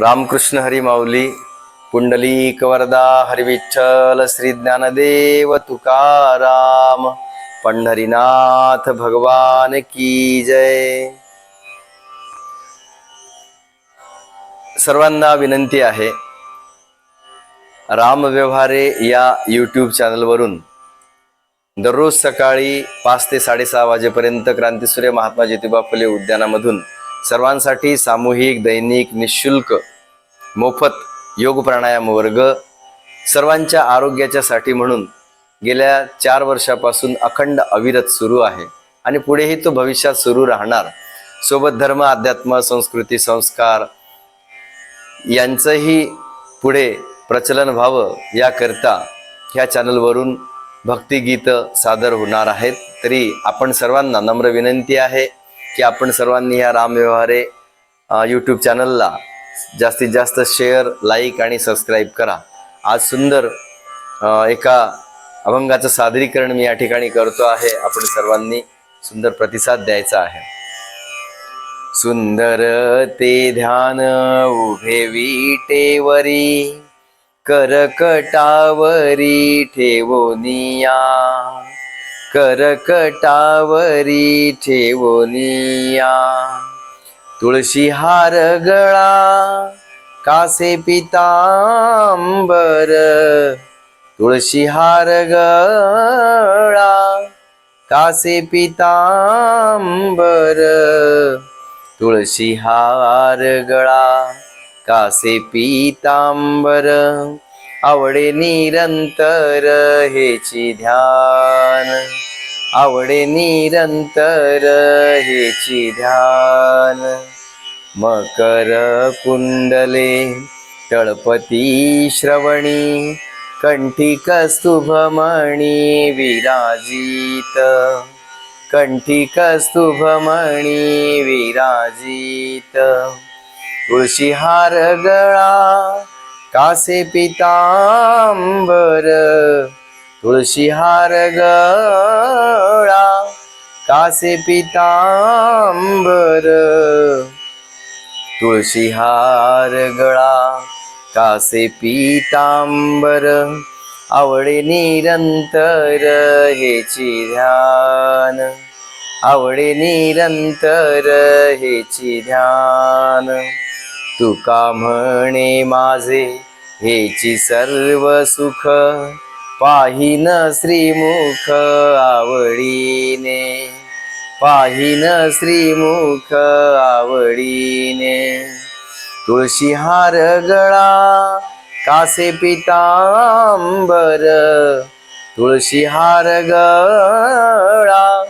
रामकृष्ण हरी माऊली पुंडलिक वरदा हरिविठ्ठल श्री ज्ञानदेव तुकाराम पंढरीनाथ भगवान की जय. सर्वांना विनंती आहे राम व्यवहारे या यूट्यूब चॅनलवरून दररोज सकाळी पाच ते साडेसहा वाजेपर्यंत क्रांतीसूर्य महात्मा ज्योतिबा फुले उद्यानामधून सर्वांसाठी सामूहिक दैनिक निशुल्क मोफत योग प्राणायाम वर्ग सर्वांच्या आरोग्याच्या साठी म्हणून गेल्या चार वर्षापासून अखंड अविरत सुरू आहे. आणि पुढेही तो भविष्यात सुरू राहणार. सोबत धर्म अध्यात्म संस्कृती संस्कार यांचंही पुढे प्रचलन व्हावं याकरता ह्या चॅनलवरून भक्तिगीतं सादर होणार आहेत. तरी आपण सर्वांना नम्र विनंती आहे. की आपण सर्वांनी ह्या रामव्यवहारे यूट्यूब चॅनलला जास्तीत जास्त शेअर लाईक आणि सबस्क्राईब करा. आज सुंदर एका अभंगाचं सादरीकरण मी या ठिकाणी करतो आहे. आपण सर्वांनी सुंदर प्रतिसाद द्यायचा आहे. सुंदर ते ध्यान उभे विटेवरी करकटावरी ठेवोनिया करकटावरी ठेवनिया. तुळशी हार गळा कासे पितांबर. तुळशी हार गळा कासे पितांबर. तुळशी हार गळा कासे पितांबर. आवडे निरंतर हेची ध्यान. आवडे निरंतर हेची ध्यान. मकर कुंडले तळपती श्रवणी कंठी कस्तुभमणी विराजित. कंठी कस्तुभमणी विराजित. तुळशी हार गळा कासे पितांबर तुळशी हार गळा. कासे पितांबर तुळशी हार गळा. कासे पितांबर आवडे निरंतर हेची ध्यान. आवडे निरंतर हेची ध्यान. तुका म्हणे माझे हेची सर्व सुख पाहिन श्रीमुख आवडीने. पाहिन श्रीमुख आवडीने. तुळशी हार गळा कासे पितांबर तुळशी हार गळा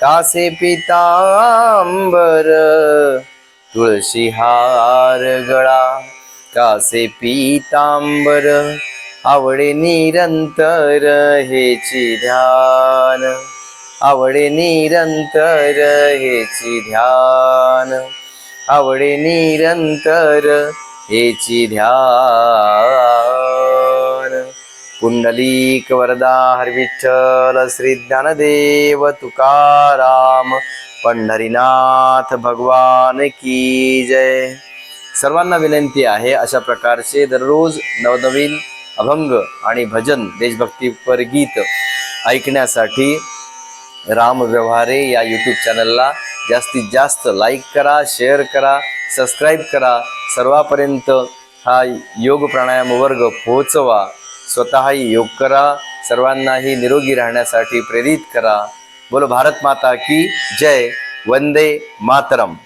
कासे पितांबर. तुळशी हार गळा कासे पीतांबर आवडे निरंतर हेची ध्यान. आवडे निरंतर हेची ध्यान. आवडे निरंतर हेची ध्यान. पुंडलीक वरदा हरविठ्ठल श्री ज्ञानदेव तुकाराम पंढरीनाथ भगवान की जय. सर्वांना विनंती आहे अशा प्रकारचे दररोज नवनवीन अभंग आणि भजन देशभक्तीपर गीत ऐकण्यासाठी राम व्यवहारे या यूट्यूब चॅनलला जास्तीत जास्त लाईक करा शेअर करा सबस्क्राईब करा. सर्वापर्यंत हा योग प्राणायाम वर्ग पोहोचवा. स्वतःही योग करा. सर्वांनाही निरोगी राहण्यासाठी प्रेरित करा. बोलो भारत माता की जय वंदे मातरम।